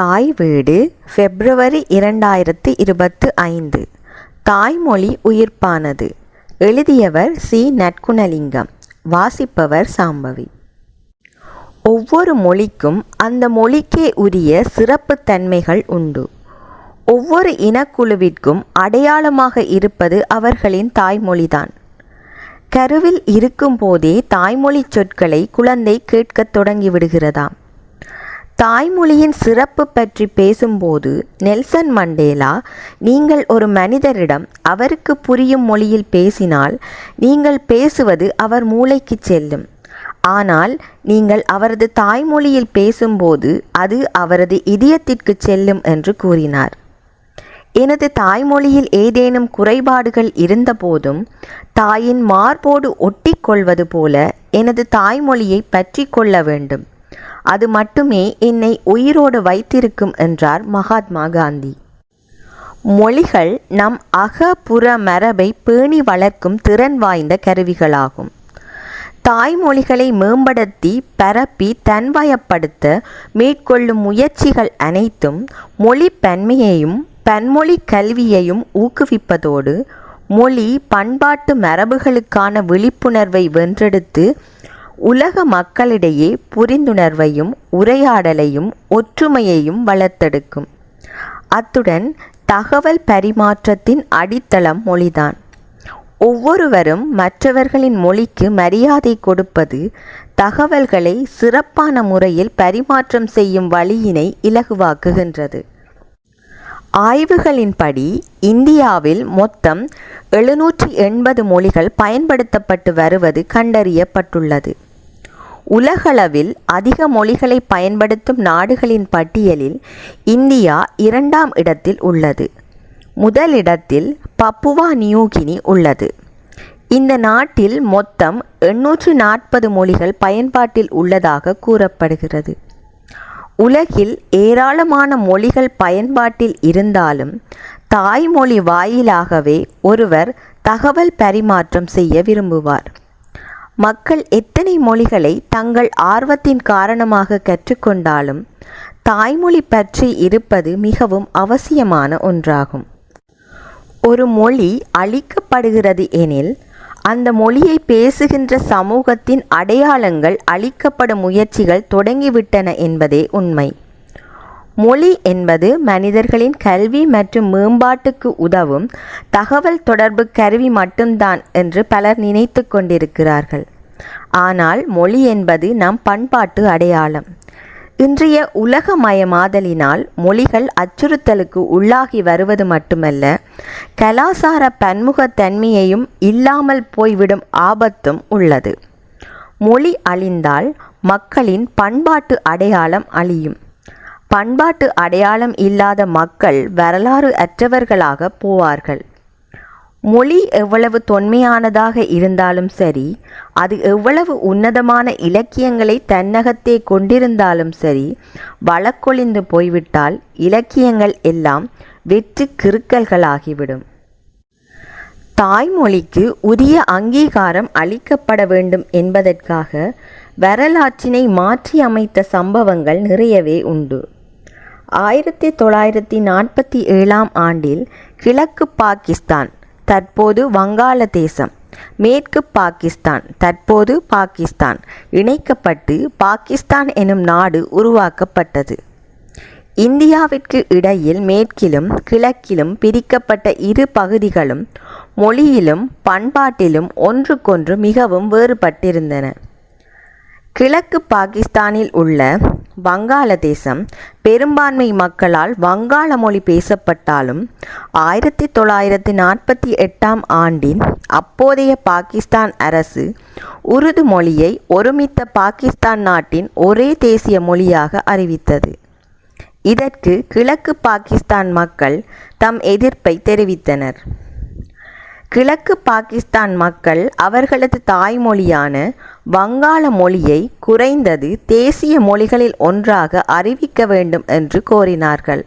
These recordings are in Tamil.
தாய் வீடு பிப்ரவரி இரண்டாயிரத்து இருபத்து ஐந்து. தாய்மொழி உயிர்ப்பானது. எழுதியவர் சி. நற்குணலிங்கம். வாசிப்பவர் சாம்பவி. ஒவ்வொரு மொழிக்கும் அந்த மொழிக்கே உரிய சிறப்புத்தன்மைகள் உண்டு. ஒவ்வொரு இனக்குழுவிற்கும் அடையாளமாக இருப்பது அவர்களின் தாய்மொழிதான். கருவில் இருக்கும்போதே தாய்மொழிச் சொற்களை குழந்தை கேட்கத் தொடங்கிவிடுகிறதாம். தாய்மொழியின் சிறப்பு பற்றி பேசும்போது நெல்சன் மண்டேலா நீங்கள் ஒரு மனிதரிடம் அவருக்கு புரியும் மொழியில் பேசினால் நீங்கள் பேசுவது அவர் மூளைக்கு செல்லும். ஆனால் நீங்கள் அவரது தாய்மொழியில் பேசும்போது அது அவரது இதயத்திற்கு செல்லும் என்று கூறினார். எனது தாய்மொழியில் ஏதேனும் குறைபாடுகள் இருந்தபோதும் தாயின் மார்போடு ஒட்டிக்கொள்வது போல எனது தாய்மொழியை பற்றி கொள்ள வேண்டும். அது மட்டுமே என்னை உயிரோடு வைத்திருக்கும் என்றார் மகாத்மா காந்தி. மொழிகள் நம் அக புற மரபை பேணி வளர்க்கும் திறன் வாய்ந்த கருவிகளாகும். தாய்மொழிகளை மேம்படுத்தி பரப்பி தன்வயப்படுத்த மேற்கொள்ளும் முயற்சிகள் அனைத்தும் மொழி பன்மையையும் பன்மொழி கல்வியையும் ஊக்குவிப்பதோடு மொழி பண்பாட்டு மரபுகளுக்கான விழிப்புணர்வை வென்றெடுத்து உலக மக்களிடையே புரிந்துணர்வையும் உரையாடலையும் ஒற்றுமையையும் வளர்த்தெடுக்கும். அத்துடன் தகவல் பரிமாற்றத்தின் அடித்தளம் மொழிதான். ஒவ்வொருவரும் மற்றவர்களின் மொழிக்கு மரியாதை கொடுப்பது தகவல்களை சிறப்பான முறையில் பரிமாற்றம் செய்யும் வழியினை இலகுவாக்குகின்றது. ஆய்வுகளின்படி இந்தியாவில் மொத்தம் எழுநூற்றி எண்பது மொழிகள் பயன்படுத்தப்பட்டு வருவது கண்டறியப்பட்டுள்ளது. உலகளவில் அதிக மொழிகளை பயன்படுத்தும் நாடுகளின் பட்டியலில் இந்தியா இரண்டாம் இடத்தில் உள்ளது. முதலிடத்தில் பப்புவா நியூகினி உள்ளது. இந்த நாட்டில் மொத்தம் எண்ணூற்று நாற்பது மொழிகள் பயன்பாட்டில் உள்ளதாக கூறப்படுகிறது. உலகில் ஏராளமான மொழிகள் பயன்பாட்டில் இருந்தாலும் தாய்மொழி வாயிலாகவே ஒருவர் தகவல் பரிமாற்றம் செய்ய விரும்புவார். மக்கள் எத்தனை மொழிகளை தங்கள் ஆர்வத்தின் காரணமாக கற்றுக்கொண்டாலும் தாய்மொழி பற்றி இருப்பது மிகவும் அவசியமான ஒன்றாகும். ஒரு மொழி அழிக்கப்படுகிறது எனில் அந்த மொழியை பேசுகின்ற சமூகத்தின் அடையாளங்கள் அழிக்கப்படும் முயற்சிகள் தொடங்கிவிட்டன என்பதே உண்மை. மொழி என்பது மனிதர்களின் கல்வி மற்றும் மேம்பாட்டுக்கு உதவும் தகவல் தொடர்பு கருவி மட்டும்தான் என்று பலர் நினைத்து கொண்டிருக்கிறார்கள். ஆனால் மொழி என்பது நம் பண்பாட்டு அடையாளம். இன்றைய உலகமயமாதலினால் மொழிகள் அச்சுறுத்தலுக்கு உள்ளாகி வருவது மட்டுமல்ல கலாசார பன்முகத்தன்மையையும் இல்லாமல் போய்விடும் ஆபத்தும் உள்ளது. மொழி அழிந்தால் மக்களின் பண்பாட்டு அடையாளம் அழியும். பண்பாட்டு அடையாளம் இல்லாத மக்கள் வரலாறு அற்றவர்களாக போவார்கள். மொழி எவ்வளவு தொன்மையானதாக இருந்தாலும் சரி அது எவ்வளவு உன்னதமான இலக்கியங்களை தன்னகத்தே கொண்டிருந்தாலும் சரி வழக்கொழிந்து போய்விட்டால் இலக்கியங்கள் எல்லாம் வெற்று கிறுக்கல்களாகிவிடும் தாய்மொழிக்கு உரிய அங்கீகாரம் அளிக்கப்பட வேண்டும் என்பதற்காக வரலாற்றினை மாற்றி அமைத்த சம்பவங்கள் நிறையவே உண்டு. ஆயிரத்தி தொள்ளாயிரத்தி நாற்பத்தி ஏழாம் ஆண்டில் கிழக்கு பாகிஸ்தான் தற்போது வங்காளதேசம் மேற்கு பாகிஸ்தான் தற்போது பாகிஸ்தான் இணைக்கப்பட்டு பாகிஸ்தான் எனும் நாடு உருவாக்கப்பட்டது. இந்தியாவிற்கு இடையில் மேற்கிலும் கிழக்கிலும் பிரிக்கப்பட்ட இரு பகுதிகளும் மொழியிலும் பண்பாட்டிலும் ஒன்றுக்கொன்று மிகவும் வேறுபட்டிருந்தன. கிழக்கு பாகிஸ்தானில் உள்ள வங்காளதேசம் பெரும்பான்மை மக்களால் வங்காள மொழி பேசப்பட்டாலும் ஆயிரத்தி தொள்ளாயிரத்தி நாற்பத்தி எட்டாம் ஆண்டின் அப்போதைய பாகிஸ்தான் அரசு உருது மொழியை ஒருமித்த பாகிஸ்தான் நாட்டின் ஒரே தேசிய மொழியாக அறிவித்தது. இதற்கு கிழக்கு பாகிஸ்தான் மக்கள் தம் எதிர்ப்பை தெரிவித்தனர். கிழக்கு பாகிஸ்தான் மக்கள் அவர்களது தாய்மொழியான வங்காள மொழியை குறைந்தது தேசிய மொழிகளில் ஒன்றாக அறிவிக்க வேண்டும் என்று கோரினார்கள்.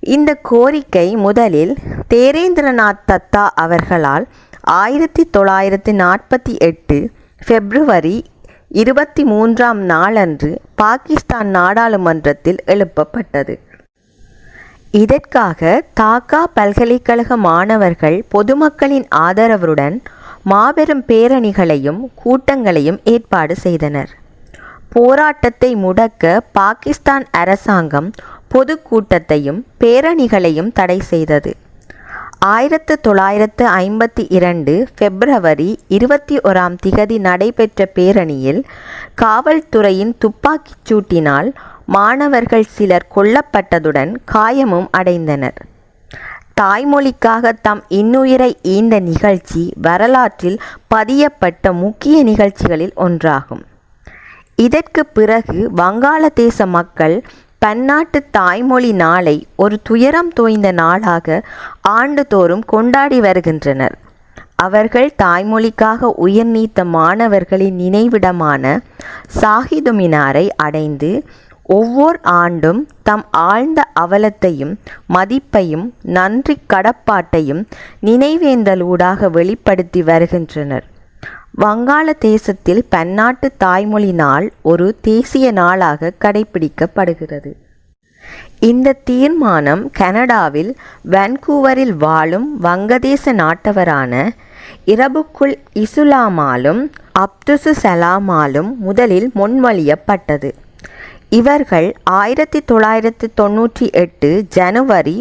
இந்த கோரிக்கை முதலில் தேரேந்திரநாத் தத்தா அவர்களால் ஆயிரத்தி தொள்ளாயிரத்தி நாற்பத்தி எட்டு பிப்ரவரி இருபத்தி மூன்றாம் நாளன்று பாகிஸ்தான் நாடாளுமன்றத்தில் எழுப்பப்பட்டது. இதற்காக தாக்கா பல்கலைக்கழக மாணவர்கள் பொதுமக்களின் ஆதரவுடன் மாபெரும் பேரணிகளையும் கூட்டங்களையும் ஏற்பாடு செய்தனர். போராட்டத்தை முடக்க பாகிஸ்தான் அரசாங்கம் பொதுக்கூட்டத்தையும் பேரணிகளையும் தடை செய்தது. ஆயிரத்து தொள்ளாயிரத்து ஐம்பத்தி இரண்டு பிப்ரவரி இருபத்தி ஓராம் திகதி நடைபெற்ற பேரணியில் காவல்துறையின் துப்பாக்கிச் சூட்டினால் மாணவர்கள் சிலர் கொல்லப்பட்டதுடன் காயமும் அடைந்தனர். தாய்மொழிக்காக தம் இன்னுயிரை ஈந்த நிகழ்ச்சி வரலாற்றில் பதியப்பட்ட முக்கிய நிகழ்ச்சிகளில் ஒன்றாகும். இதற்கு பிறகு வங்காளதேச மக்கள் பன்னாட்டு தாய்மொழி நாளை ஒரு துயரம் தோய்ந்த நாளாக ஆண்டுதோறும் கொண்டாடி வருகின்றனர். அவர்கள் தாய்மொழிக்காக உயிர் நீத்த மாணவர்களின் நினைவிடமான சாகிதுமினாரை அடைந்து ஒவ்வொரு ஆண்டும் தம் ஆழ்ந்த அவலத்தையும் மதிப்பையும் நன்றி கடப்பாட்டையும் நினைவேந்தலூடாக வெளிப்படுத்தி வருகின்றனர். வங்காளதேசத்தில் பன்னாட்டு தாய்மொழி நாள் ஒரு தேசிய நாளாக கடைபிடிக்கப்படுகிறது இந்த தீர்மானம் கனடாவில் வான்கூவரில் வாழும் வங்கதேச நாட்டவரான இரபுக்குல் இசுலாமாலும் அப்துசு சலாமாலும் முதலில் முன்மொழியப்பட்டது. இவர்கள் ஆயிரத்தி தொள்ளாயிரத்தி தொண்ணூற்றி எட்டு ஜனவரி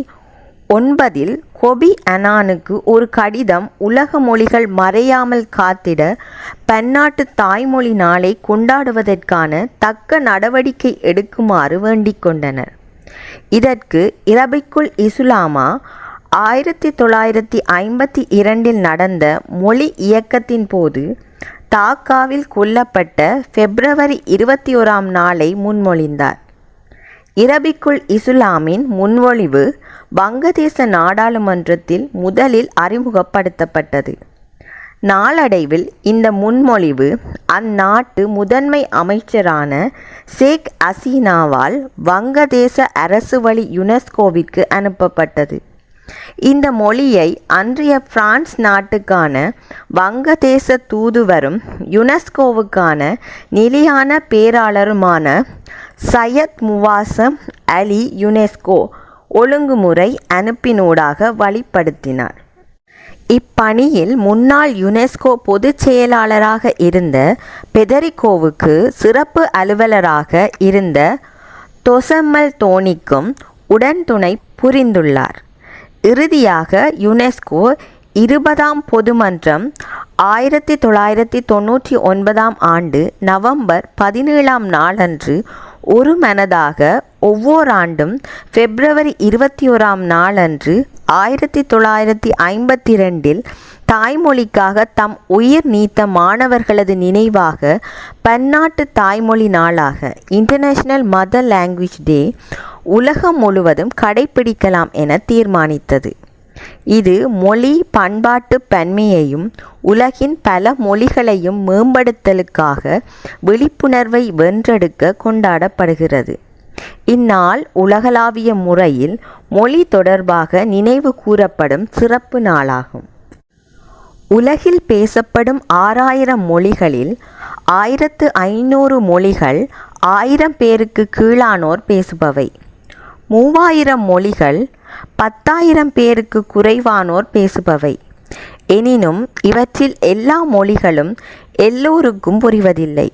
ஒன்பதில் கொபி அனானுக்கு ஒரு கடிதம் உலக மொழிகள் மறையாமல் காத்திட பன்னாட்டு தாய்மொழி நாளை கொண்டாடுவதற்கான தக்க நடவடிக்கை எடுக்குமாறு வேண்டிக் கொண்டனர். இதற்கு இரபிக்குல் இசுலாமா ஆயிரத்தி தொள்ளாயிரத்தி ஐம்பத்தி இரண்டில் நடந்த மொழி இயக்கத்தின் போது டாக்காவில் கொல்லப்பட்ட பிப்ரவரி இருபத்தி ஓராம் நாளை முன்மொழிந்தார். இரபிக்குல் இசுலாமின் முன்மொழிவு வங்கதேச நாடாளுமன்றத்தில் முதலில் அறிமுகப்படுத்தப்பட்டது. நாளடைவில் இந்த முன்மொழிவு அந்நாட்டு முதன்மை அமைச்சரான ஷேக் ஹசீனாவால் வங்கதேச அரசு வழி யுனெஸ்கோவிற்கு அனுப்பப்பட்டது. இந்த மொழியை அன்றைய பிரான்ஸ் நாட்டுக்கான வங்கதேச தூதுவரும் யுனெஸ்கோவுக்கான நிலையான பேராளருமான சையத் முவாசம் அலி யுனெஸ்கோ ஒழுங்குமுறை அனுப்பினூடாக வழிப்படுத்தினார். இப்பணியில் முன்னாள் யுனெஸ்கோ பொதுச் செயலாளராக இருந்த பெதரிகோவுக்கு சிறப்பு அலுவலராக இருந்த தொசம்மல் தோனிக்கும் உடன்துணை புரிந்துள்ளார். இறுதியாக யுனெஸ்கோ இருபதாம் பொதுமன்றம் ஆயிரத்தி தொள்ளாயிரத்தி தொண்ணூற்றி ஒன்பதாம் ஆண்டு நவம்பர் பதினேழாம் நாளன்று ஒரு மனதாக ஒவ்வொரு ஆண்டும் பிப்ரவரி இருபத்தி ஓராம் நாளன்று ஆயிரத்தி தொள்ளாயிரத்தி ஐம்பத்தி ரெண்டில் தாய்மொழிக்காக தம் உயிர் நீத்த மாணவர்களது நினைவாக பன்னாட்டு தாய்மொழி நாளாக இன்டர்நேஷ்னல் மதர் லாங்குவேஜ் டே உலகம் முழுவதும் கடைபிடிக்கலாம் என தீர்மானித்தது. இது மொழி பண்பாட்டு பன்மையையும் உலகின் பல மொழிகளையும் மேம்படுத்தலுக்காக விழிப்புணர்வை வென்றெடுக்க கொண்டாடப்படுகிறது. இந்நாள் உலகளாவிய முறையில் மொழி தொடர்பாக நினைவு கூறப்படும் சிறப்பு நாளாகும். உலகில் பேசப்படும் ஆறாயிரம் மொழிகளில் ஆயிரத்து ஐநூறு மொழிகள் ஆயிரம் பேருக்கு கீழானோர் பேசுபவை. மூவாயிரம் மொழிகள் பத்தாயிரம் பேருக்கு குறைவானோர் பேசுபவை. எனினும் இவற்றில் எல்லா மொழிகளும் எல்லோருக்கும் புரிவதில்லை.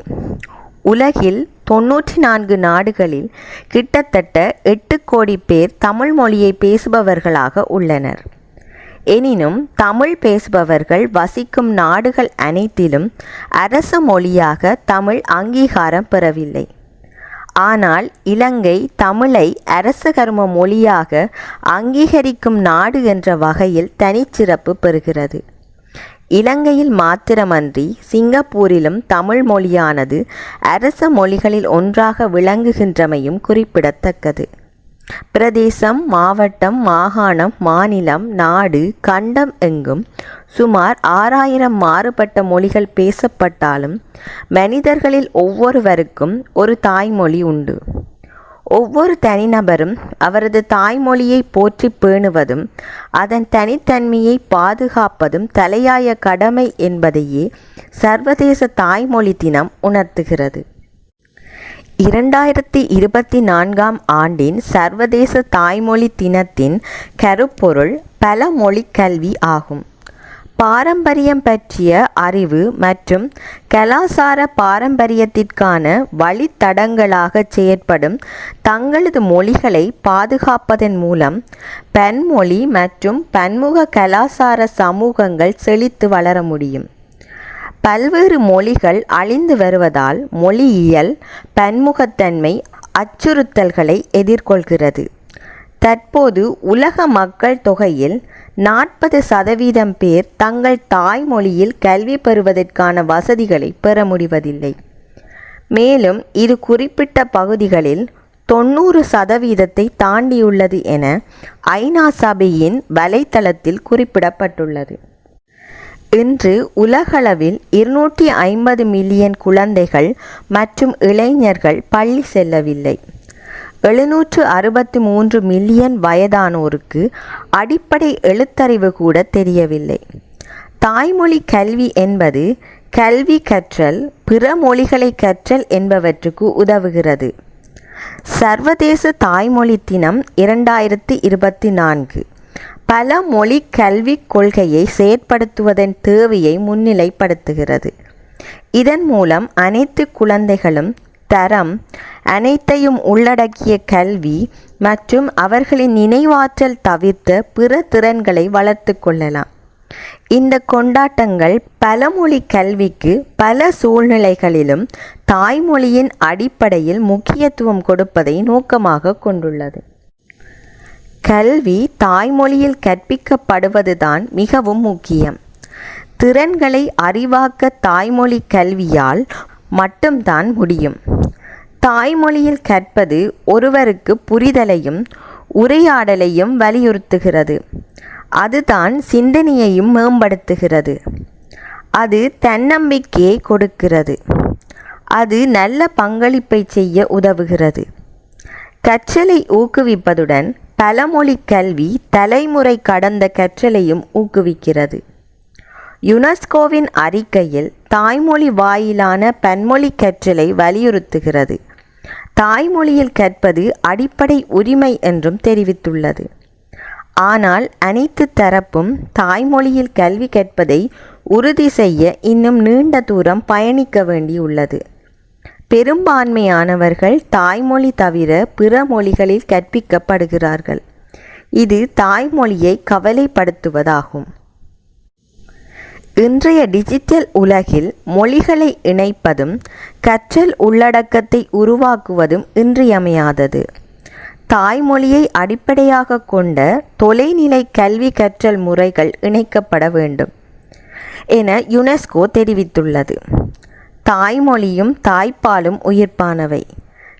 உலகில் தொன்னூற்றி நான்கு நாடுகளில் கிட்டத்தட்ட எட்டு கோடி பேர் தமிழ் மொழியை பேசுபவர்களாக உள்ளனர். எனினும் தமிழ் பேசுபவர்கள் வசிக்கும் நாடுகள் அனைத்திலும் அரச மொழியாக தமிழ் அங்கீகாரம் பெறவில்லை. ஆனால் இலங்கை தமிழை அரசகர்ம மொழியாக அங்கீகரிக்கும் நாடு என்ற வகையில் தனிச்சிறப்பு பெறுகிறது. இலங்கையில் மாத்திரமன்றி சிங்கப்பூரிலும் தமிழ் மொழியானது அரச மொழிகளில் ஒன்றாக விளங்குகின்றமையும் குறிப்பிடத்தக்கது. பிரதேசம் மாவட்டம் மாகாணம் மாநிலம் நாடு கண்டம் எங்கும் சுமார் ஆறாயிரம் மாறுபட்ட மொழிகள் பேசப்பட்டாலும் மனிதர்களில் ஒவ்வொருவருக்கும் ஒரு தாய்மொழி உண்டு. ஒவ்வொரு தனிநபரும் அவரது தாய்மொழியை போற்றி பேணுவதும் அதன் தனித்தன்மையை பாதுகாப்பதும் தலையாய கடமை என்பதையே சர்வதேச தாய்மொழி தினம் உணர்த்துகிறது. இரண்டாயிரத்தி இருபத்தி நான்காம் ஆண்டின் சர்வதேச தாய்மொழி தினத்தின் கருப்பொருள் பல மொழி கல்வி ஆகும். பாரம்பரியம் பற்றிய அறிவு மற்றும் கலாசார பாரம்பரியத்திற்கான வழித்தடங்களாக செயற்படும் தங்களது மொழிகளை பாதுகாப்பதன் மூலம் பன்மொழி மற்றும் பன்முக கலாசார சமூகங்கள் செழித்து வளர முடியும். பல்வேறு மொழிகள் அழிந்து வருவதால் மொழியியல் பன்முகத்தன்மை அச்சுறுத்தல்களை எதிர்கொள்கிறது. தற்போது உலக மக்கள் தொகையில் நாற்பது சதவீதம் பேர் தங்கள் தாய்மொழியில் கல்வி பெறுவதற்கான வசதிகளை பெற முடிவதில்லை. மேலும் இது குறிப்பிட்ட பகுதிகளில் தொண்ணூறு சதவீதத்தை தாண்டியுள்ளது என ஐநா சபையின் வலைத்தளத்தில் குறிப்பிடப்பட்டுள்ளது. இன்று உலகளவில் இருநூற்றி ஐம்பது மில்லியன் குழந்தைகள் மற்றும் இளைஞர்கள் பள்ளி செல்லவில்லை. எழுநூற்று அறுபத்தி மூன்று மில்லியன் வயதானோருக்கு அடிப்படை எழுத்தறிவு கூட தெரியவில்லை. தாய்மொழி கல்வி என்பது கல்வி கற்றல் பிற மொழிகளை கற்றல் என்பவற்றுக்கு உதவுகிறது. சர்வதேச தாய்மொழி தினம் இரண்டாயிரத்தி இருபத்தி நான்கு. பல மொழி கல்விக் கொள்கையை செயற்படுத்துவதன் தேவையை முன்னிலைப்படுத்துகிறது. இதன் மூலம் அனைத்து குழந்தைகளும் தரம் அனைத்தையும் உள்ளடக்கிய கல்வி மற்றும் அவர்களின் நினைவாற்றல் தவிர்த்த பிற திறன்களை வளர்த்து கொள்ளலாம். இந்த கொண்டாட்டங்கள் பலமொழி கல்விக்கு பல சூழ்நிலைகளிலும் தாய்மொழியின் அடிப்படையில் முக்கியத்துவம் கொடுப்பதை நோக்கமாக கொண்டுள்ளது. கல்வி தாய்மொழியில் கற்பிக்கப்படுவதுதான் மிகவும் முக்கியம். திறன்களை அறிவாக்க தாய்மொழி கல்வியால் மட்டும்தான் முடியும். தாய்மொழியில் கற்பது ஒருவருக்கு புரிதலையும் உரையாடலையும் வலியுறுத்துகிறது. அதுதான் சிந்தனையையும் மேம்படுத்துகிறது. அது தன்னம்பிக்கையை கொடுக்கிறது. அது நல்ல பங்களிப்பை செய்ய உதவுகிறது. கற்றலை ஊக்குவிப்பதுடன் பலமொழி கல்வி தலைமுறை கடந்த கற்றலையும் ஊக்குவிக்கிறது. யுனெஸ்கோவின் அறிக்கையில் தாய்மொழி வாயிலான பன்மொழி கற்றலை வலியுறுத்துகிறது. தாய்மொழியில் கற்பது அடிப்படை உரிமை என்றும் தெரிவித்துள்ளது. ஆனால் அனைத்து தரப்பும் தாய்மொழியில் கல்வி கற்பதை உறுதி செய்ய இன்னும் நீண்ட தூரம் பயணிக்க வேண்டியுள்ளது. பெரும்பான்மையானவர்கள் தாய்மொழி தவிர பிற மொழிகளில் கற்பிக்கப்படுகிறார்கள். இது தாய்மொழியை கவலைப்படுத்துவதாகும். இன்றைய டிஜிட்டல் உலகில் மொழிகளை இணைப்பதும் கற்றல் உள்ளடக்கத்தை உருவாக்குவதும் இன்றியமையாதது. தாய்மொழியை அடிப்படையாக கொண்ட தொலைநிலை கல்வி கற்றல் முறைகள் இணைக்கப்பட வேண்டும் என யுனெஸ்கோ தெரிவித்துள்ளது. தாய்மொழியும் தாய்ப்பாலும் உயிர்ப்பானவை.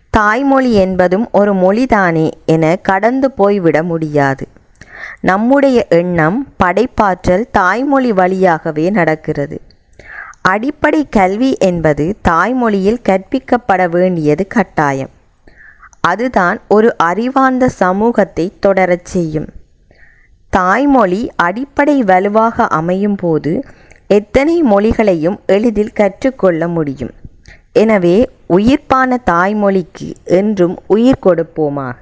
தாய்மொழி என்பதும் ஒரு மொழிதானே என கடந்து போய்விட முடியாது. நம்முடைய எண்ணம் படைப்பாற்றல் தாய்மொழி வழியாகவே நடக்கிறது. அடிப்படை கல்வி என்பது தாய்மொழியில் கற்பிக்கப்பட வேண்டியது கட்டாயம். அதுதான் ஒரு அறிவார்ந்த சமூகத்தை தொடரச் செய்யும். தாய்மொழி அடிப்படை வலுவாக அமையும் போது எத்தனை மொழிகளையும் எளிதில் கற்றுக்கொள்ள முடியும். எனவே உயிர்ப்பான தாய்மொழிக்கு என்றும் உயிர் கொடுப்போமாக.